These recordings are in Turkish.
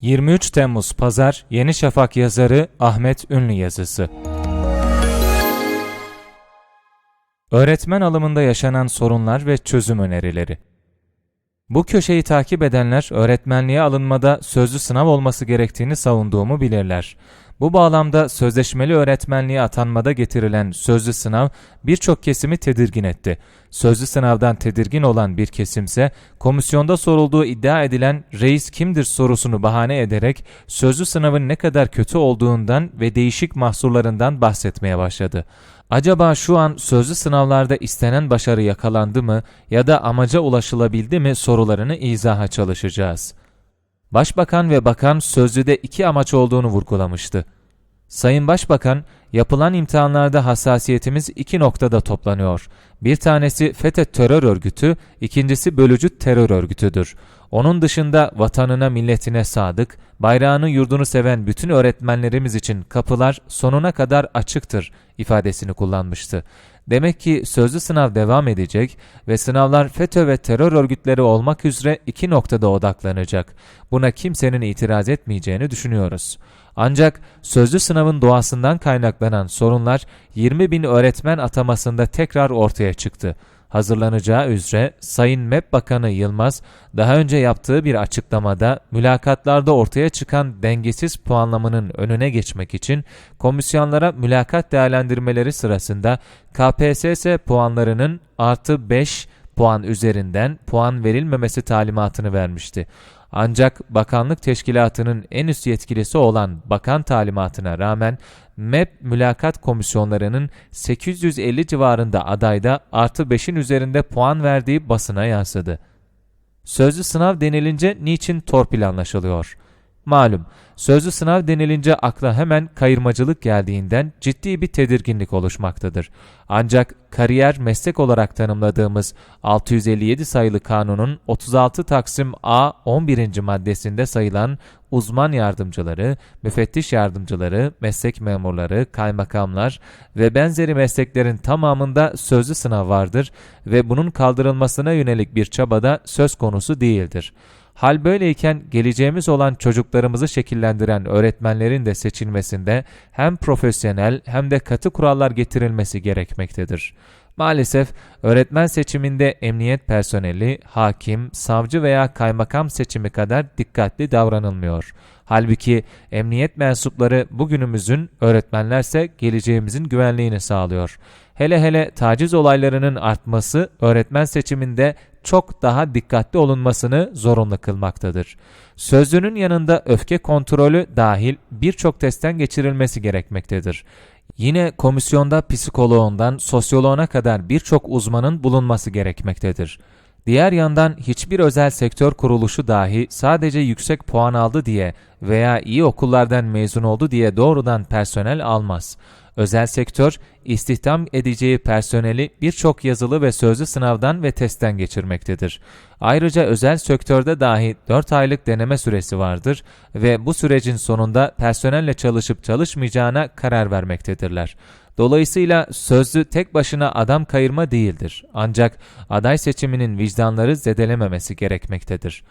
23 Temmuz Pazar Yeni Şafak yazarı Ahmet Ünlü yazısı. Öğretmen alımında yaşanan sorunlar ve çözüm önerileri. Bu köşeyi takip edenler öğretmenliğe alınmada sözlü sınav olması gerektiğini savunduğumu bilirler. Bu bağlamda sözleşmeli öğretmenliğe atanmada getirilen sözlü sınav birçok kesimi tedirgin etti. Sözlü sınavdan tedirgin olan bir kesimse komisyonda sorulduğu iddia edilen reis kimdir sorusunu bahane ederek sözlü sınavın ne kadar kötü olduğundan ve değişik mahsurlarından bahsetmeye başladı. Acaba şu an sözlü sınavlarda istenen başarı yakalandı mı ya da amaca ulaşılabildi mi sorularını izaha çalışacağız. Başbakan ve bakan sözlüde iki amaç olduğunu vurgulamıştı. Sayın Başbakan, yapılan imtihanlarda hassasiyetimiz iki noktada toplanıyor. Bir tanesi FETÖ terör örgütü, ikincisi bölücü terör örgütüdür. Onun dışında vatanına, milletine sadık, bayrağını, yurdunu seven bütün öğretmenlerimiz için kapılar sonuna kadar açıktır ifadesini kullanmıştı. Demek ki sözlü sınav devam edecek ve sınavlar FETÖ ve terör örgütleri olmak üzere iki noktada odaklanacak. Buna kimsenin itiraz etmeyeceğini düşünüyoruz. Ancak sözlü sınavın doğasından kaynaklanan sorunlar 20 bin öğretmen atamasında tekrar ortaya çıktı. Hazırlanacağı üzere Sayın MEP Bakanı Yılmaz daha önce yaptığı bir açıklamada mülakatlarda ortaya çıkan dengesiz puanlamanın önüne geçmek için komisyonlara mülakat değerlendirmeleri sırasında KPSS puanlarının artı 5 puan üzerinden puan verilmemesi talimatını vermişti. Ancak bakanlık teşkilatının en üst yetkilisi olan bakan talimatına rağmen MEP mülakat komisyonlarının 850 civarında adayda artı 5'in üzerinde puan verdiği basına yansıdı. Sözlü sınav denilince niçin torpil anlaşılıyor? Malum, sözlü sınav denilince akla hemen kayırmacılık geldiğinden ciddi bir tedirginlik oluşmaktadır. Ancak kariyer meslek olarak tanımladığımız 657 sayılı kanunun 36 Taksim A 11. maddesinde sayılan uzman yardımcıları, müfettiş yardımcıları, meslek memurları, kaymakamlar ve benzeri mesleklerin tamamında sözlü sınav vardır ve bunun kaldırılmasına yönelik bir çabada söz konusu değildir. Hal böyleyken geleceğimiz olan çocuklarımızı şekillendiren öğretmenlerin de seçilmesinde hem profesyonel hem de katı kurallar getirilmesi gerekmektedir. Maalesef öğretmen seçiminde emniyet personeli, hakim, savcı veya kaymakam seçimi kadar dikkatli davranılmıyor. Halbuki emniyet mensupları bugünümüzün, öğretmenlerse geleceğimizin güvenliğini sağlıyor. Hele hele taciz olaylarının artması öğretmen seçiminde çok daha dikkatli olunmasını zorunlu kılmaktadır. Sözlünün yanında öfke kontrolü dahil birçok testten geçirilmesi gerekmektedir. Yine komisyonda psikoloğundan sosyoloğuna kadar birçok uzmanın bulunması gerekmektedir. Diğer yandan hiçbir özel sektör kuruluşu dahi sadece yüksek puan aldı diye veya iyi okullardan mezun oldu diye doğrudan personel almaz. Özel sektör, istihdam edeceği personeli birçok yazılı ve sözlü sınavdan ve testten geçirmektedir. Ayrıca özel sektörde dahi 4 aylık deneme süresi vardır ve bu sürecin sonunda personelle çalışıp çalışmayacağına karar vermektedirler. Dolayısıyla sözlü tek başına adam kayırma değildir. Ancak aday seçiminin vicdanları zedelememesi gerekmektedir.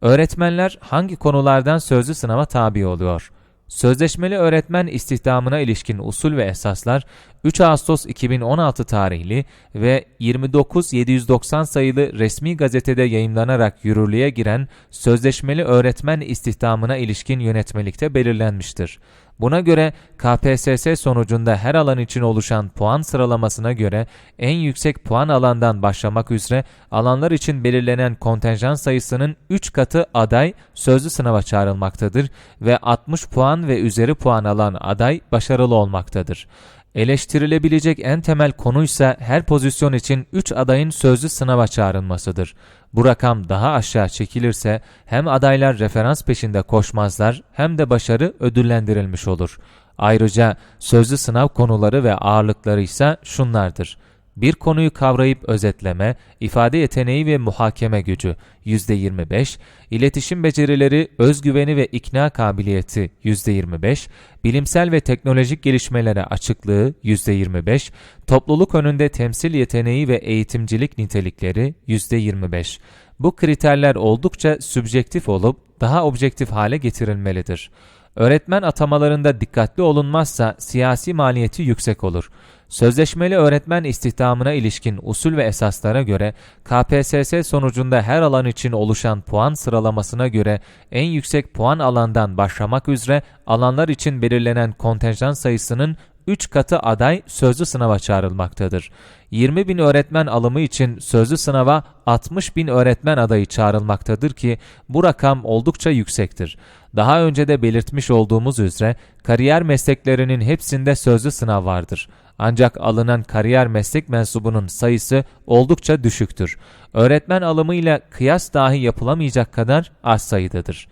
Öğretmenler hangi konulardan sözlü sınava tabi oluyor? Sözleşmeli öğretmen istihdamına ilişkin usul ve esaslar 3 Ağustos 2016 tarihli ve 29790 sayılı resmi gazetede yayımlanarak yürürlüğe giren sözleşmeli öğretmen istihdamına ilişkin yönetmelikte belirlenmiştir. Buna göre KPSS sonucunda her alan için oluşan puan sıralamasına göre en yüksek puan alandan başlamak üzere alanlar için belirlenen kontenjan sayısının 3 katı aday sözlü sınava çağrılmaktadır ve 60 puan ve üzeri puan alan aday başarılı olmaktadır. Eleştirilebilecek en temel konuysa her pozisyon için 3 adayın sözlü sınava çağrılmasıdır. Bu rakam daha aşağı çekilirse hem adaylar referans peşinde koşmazlar hem de başarı ödüllendirilmiş olur. Ayrıca sözlü sınav konuları ve ağırlıkları ise şunlardır. Bir konuyu kavrayıp özetleme, ifade yeteneği ve muhakeme gücü %25, iletişim becerileri, özgüveni ve ikna kabiliyeti %25, bilimsel ve teknolojik gelişmelere açıklığı %25, topluluk önünde temsil yeteneği ve eğitimcilik nitelikleri %25. Bu kriterler oldukça sübjektif olup daha objektif hale getirilmelidir. Öğretmen atamalarında dikkatli olunmazsa siyasi maliyeti yüksek olur. Sözleşmeli öğretmen istihdamına ilişkin usul ve esaslara göre KPSS sonucunda her alan için oluşan puan sıralamasına göre en yüksek puan alandan başlamak üzere alanlar için belirlenen kontenjan sayısının 3 katı aday sözlü sınava çağrılmaktadır. 20 bin öğretmen alımı için sözlü sınava 60 bin öğretmen adayı çağrılmaktadır ki bu rakam oldukça yüksektir. Daha önce de belirtmiş olduğumuz üzere kariyer mesleklerinin hepsinde sözlü sınav vardır. Ancak alınan kariyer meslek mensubunun sayısı oldukça düşüktür. Öğretmen alımıyla kıyas dahi yapılamayacak kadar az sayıdadır.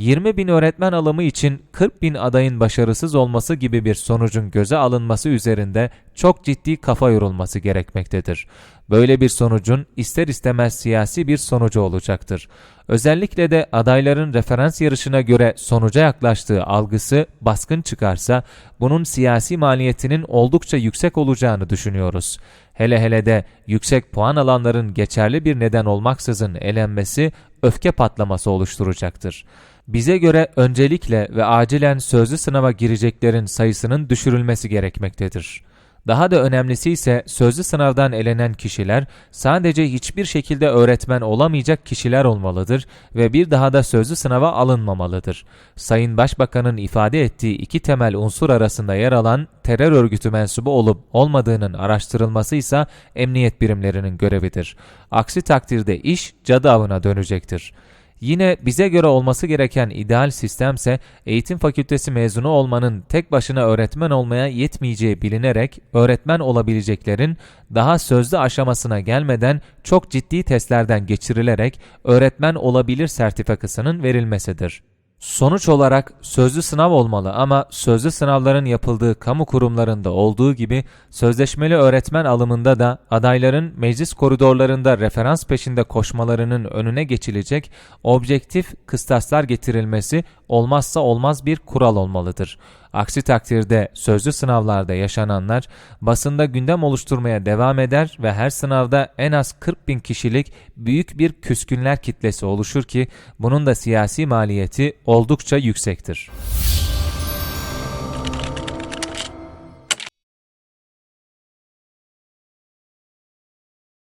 20 bin öğretmen alımı için 40 bin adayın başarısız olması gibi bir sonucun göze alınması üzerinde çok ciddi kafa yorulması gerekmektedir. Böyle bir sonucun ister istemez siyasi bir sonucu olacaktır. Özellikle de adayların referans yarışına göre sonuca yaklaştığı algısı baskın çıkarsa bunun siyasi maliyetinin oldukça yüksek olacağını düşünüyoruz. Hele hele de yüksek puan alanların geçerli bir neden olmaksızın elenmesi öfke patlaması oluşturacaktır. Bize göre öncelikle ve acilen sözlü sınava gireceklerin sayısının düşürülmesi gerekmektedir. Daha da önemlisi ise sözlü sınavdan elenen kişiler sadece hiçbir şekilde öğretmen olamayacak kişiler olmalıdır ve bir daha da sözlü sınava alınmamalıdır. Sayın Başbakan'ın ifade ettiği iki temel unsur arasında yer alan terör örgütü mensubu olup olmadığının araştırılması ise emniyet birimlerinin görevidir. Aksi takdirde iş cadı avına dönecektir. Yine bize göre olması gereken ideal sistemse eğitim fakültesi mezunu olmanın tek başına öğretmen olmaya yetmeyeceği bilinerek öğretmen olabileceklerin daha sözlü aşamasına gelmeden çok ciddi testlerden geçirilerek öğretmen olabilir sertifikasının verilmesidir. Sonuç olarak sözlü sınav olmalı ama sözlü sınavların yapıldığı kamu kurumlarında olduğu gibi sözleşmeli öğretmen alımında da adayların meclis koridorlarında referans peşinde koşmalarının önüne geçilecek objektif kıstaslar getirilmesi olmazsa olmaz bir kural olmalıdır. Aksi takdirde sözlü sınavlarda yaşananlar basında gündem oluşturmaya devam eder ve her sınavda en az 40 bin kişilik büyük bir küskünler kitlesi oluşur ki bunun da siyasi maliyeti oldukça yüksektir.